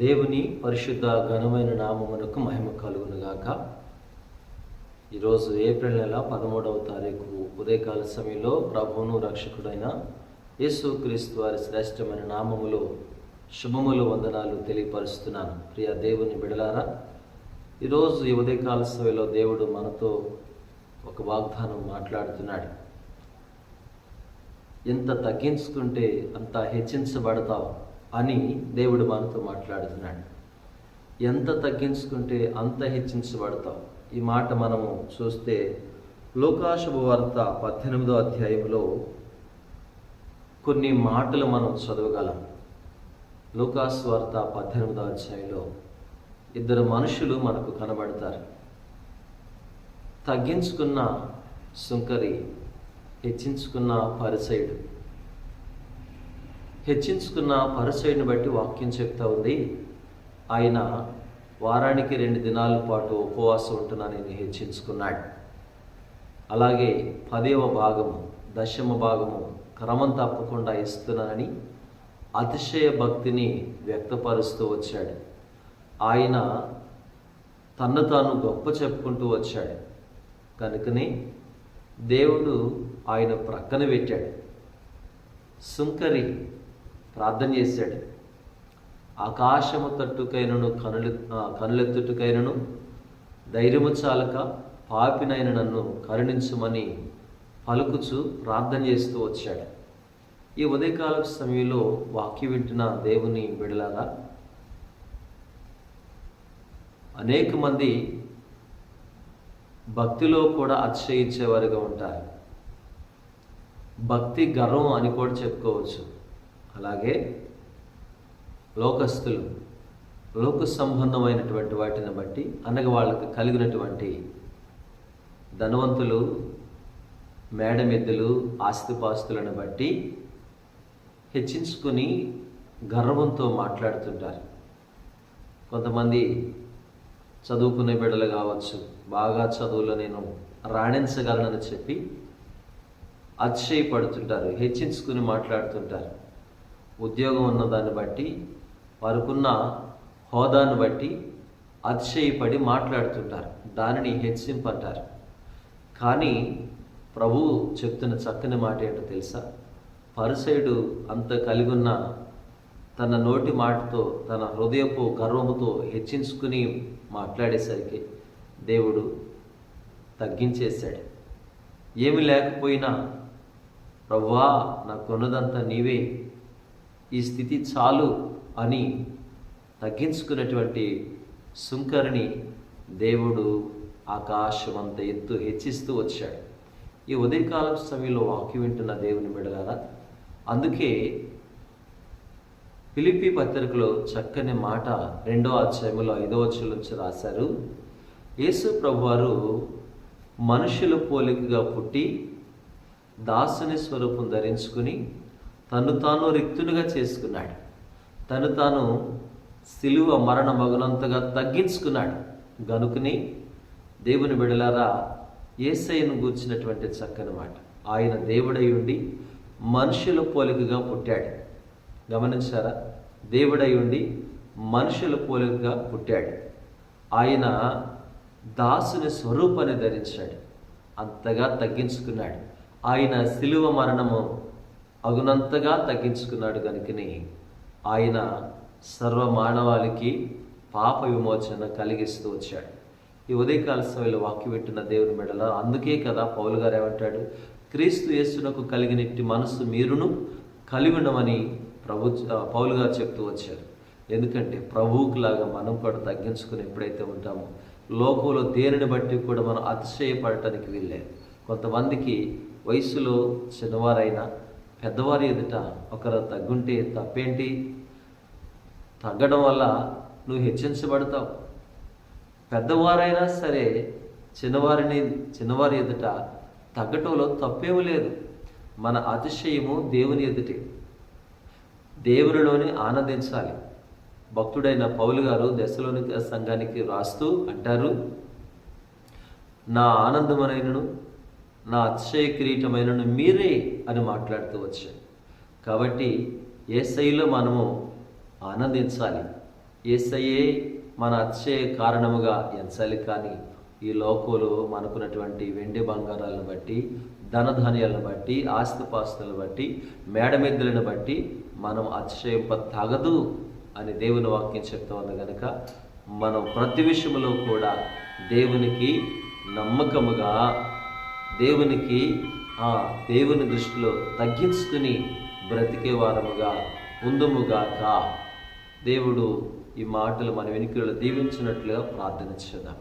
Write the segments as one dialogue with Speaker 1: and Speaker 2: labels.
Speaker 1: దేవుని పరిశుద్ధ ఘనమైన నామమునకు మహిమ కలుగునుగాక. ఈరోజు ఏప్రిల్ నెల పదమూడవ తారీఖు ఉదయకాల సమయంలో ప్రభువును రక్షకుడైన యేసు క్రీస్తు వారి శ్రేష్టమైన నామములో శుభములు వందనాలు తెలియపరుస్తున్నాను. ప్రియ దేవుని బిడలారా ఈరోజు ఈ ఉదయకాల సమయంలో దేవుడు మనతో ఒక వాగ్దానం మాట్లాడుతున్నాడు. ఎంత తగ్గించుకుంటే అంత హెచ్చించబడతావు? అని దేవుడు మనతో మాట్లాడుతున్నాడు. ఎంత తగ్గించుకుంటే అంత హెచ్చించబడతాం. ఈ మాట మనము చూస్తే లోకాశుభ వార్త పద్దెనిమిదో అధ్యాయంలో కొన్ని మాటలు మనం చదవగలం. లోకాసు వార్త పద్దెనిమిదో అధ్యాయంలో ఇద్దరు మనుషులు మనకు కనబడతారు. తగ్గించుకున్న సుంకరి హెచ్చించుకున్న పరిసైడు హెచ్చించుకున్న పరిసైడిని బట్టి వాక్యం చెప్తా ఉంది. ఆయన వారానికి రెండు దినాల పాటు ఉపవాసం ఉంటున్నానని హెచ్చించుకున్నాడు. అలాగే పదేవ భాగము దశమ భాగము క్రమం తప్పకుండా ఇస్తున్నానని అతిశయ భక్తిని వ్యక్తపరుస్తూ వచ్చాడు. ఆయన తన్ను తాను గొప్ప చెప్పుకుంటూ వచ్చాడు. కనుకనే దేవుడు ఆయన ప్రక్కన పెట్టాడు. సుంకరి ప్రార్థన చేశాడు. ఆకాశము తట్టుకైనను కనులు కనులెత్తుటకైనను ధైర్యము చాలక పాపినైన నన్ను కరుణించమని పలుకుచు ప్రార్థన చేస్తూ వచ్చాడు. ఈ ఉదయకాల సమయంలో వాక్య వింటున్న దేవుని బిడలారా అనేక మంది భక్తిలో కూడా అతిశయించేవారుగా ఉంటారు. భక్తి గర్వం అని కూడా చెప్పుకోవచ్చు. అలాగే లోకస్తులు లోక సంబంధమైనటువంటి వాటిని బట్టి అనగా వాళ్ళకి కలిగినటువంటి ధనవంతులు మేడమెద్దులు ఆస్తిపాస్తులను బట్టి హెచ్చించుకుని గర్వంతో మాట్లాడుతుంటారు. కొంతమంది చదువుకునే బిడ్డలు కావచ్చు బాగా చదువులో నేను రాణించగలనని చెప్పి అతిశయపడుతుంటారు హెచ్చించుకుని మాట్లాడుతుంటారు. ఉద్యోగం ఉన్నదాన్ని బట్టి వారికున్న హోదాను బట్టి అతిశయపడి మాట్లాడుతుంటారు. దానిని హెచ్చింపంటారు కానీ ప్రభువు చెప్తున్న చక్కని మాట ఏంటో తెలుసా? పరుసైడు అంత కలిగి ఉన్న తన నోటి మాటతో తన హృదయపు గర్వముతో హెచ్చించుకుని మాట్లాడేసరికి దేవుడు తగ్గించేశాడు. ఏమి లేకపోయినా ప్రభువా నాకున్నదంతా నీవే. ఈ స్థితి చాలు అని తగ్గించుకున్నటువంటి సుంకరిని దేవుడు ఆకాశం అంత ఎత్తు హెచ్చిస్తూ వచ్చాడు. ఈ ఉదయకాలం సమయంలో వాక్యం వింటున్న దేవుని బిడలారా అందుకే పిలిపి పత్రికలో చక్కని మాట రెండో అధ్యాయంలో ఐదో వచ్చుల నుంచి రాశారు. యేసు ప్రభువారు మనుషుల పోలికగా పుట్టి దాసుని స్వరూపం ధరించుకుని తను తాను రిక్తునిగా చేసుకున్నాడు. తను తాను సిలువ మరణ మగునంతగా తగ్గించుకున్నాడు. గనుకుని దేవుని బిడలారా ఏసయ్యను గూర్చినటువంటి చక్కని మాట. ఆయన దేవుడై ఉండి మనుషుల పోలికగా పుట్టాడు. గమనించారా? దేవుడై ఉండి మనుషుల పోలికగా పుట్టాడు. ఆయన దాసుని స్వరూపాన్ని ధరించాడు. అంతగా తగ్గించుకున్నాడు. ఆయన సిలువ మరణము అగునంతగా తగ్గించుకున్నాడు కనుకని ఆయన సర్వ మానవాళికి పాప విమోచన కలిగిస్తూ వచ్చాడు. ఈ ఉదయకాల సమయంలో వాక్య పెట్టిన దేవుని మెడల అందుకే కదా పౌలు గారు ఏమంటాడు? క్రీస్తు యేసునకు కలిగినట్టి మనసు మీరును కలిగి ఉండమని ప్రభు పౌలు గారు చెప్తూ వచ్చారు. ఎందుకంటే ప్రభువుకులాగా మనం కూడా తగ్గించుకుని ఎప్పుడైతే ఉంటామో లోకంలో దేనిని బట్టి కూడా మనం అతిశయపడటానికి వీల్లేదు. కొంతమందికి వయసులో చిన్నవారైనా పెద్దవారి ఎదుట ఒకరు తగ్గుంటే తప్పేంటి? తగ్గడం వల్ల నువ్వు హెచ్చించబడతావు పెద్దవారైనా సరే చిన్నవారిని చిన్నవారి ఎదుట తగ్గటంలో తప్పేమీ లేదు. మన అతిశయము దేవుని ఎదుటే. దేవునిలోనే ఆనందించాలి. భక్తుడైన పౌలు గారు దశలోని సంఘానికి రాస్తూ అంటారు నా ఆనందమనైనను నా అచ్చయ కిరీటమైనను మీరే అని మాట్లాడుతూ వచ్చాను కాబట్టి ఏసైలో మనము ఆనందించాలి. ఏసయ్యే మన అతిశయ కారణముగా ఎంచాలి కానీ ఈ లోకంలో మనకున్నటువంటి వెండి బంగారాలను బట్టి ధనధాన్యాలను బట్టి ఆస్తిపాస్తులను బట్టి మేడమెద్దులను బట్టి మనం అతిశయింప తగదు అని దేవుని వాక్యం చెప్తా ఉంది కనుక మనం ప్రతి విషయంలో కూడా దేవునికి నమ్మకముగా దేవునికి ఆ దేవుని దృష్టిలో తగ్గించుకుని బ్రతికే వారముగా ఉందుముగాక. దేవుడు ఈ మాటలు మన వెనుకలో దీవించినట్లుగా ప్రార్థన చేద్దాం.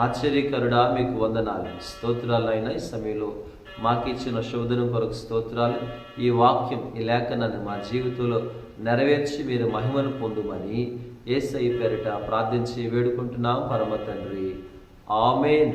Speaker 1: ఆశ్చర్యకరుడా మీకు వందనాలు. స్తోత్రాలైన ఈ సమయంలో మాకిచ్చిన శోధన కొరకు స్తోత్రాలు ఈ వాక్యం ఈ లేఖనాన్ని మా జీవితంలో నెరవేర్చి మీరు మహిమను పొందుమని ఏసై పేరిట ప్రార్థించి వేడుకుంటున్నాం. పరమ తండ్రి. ఆమెన్.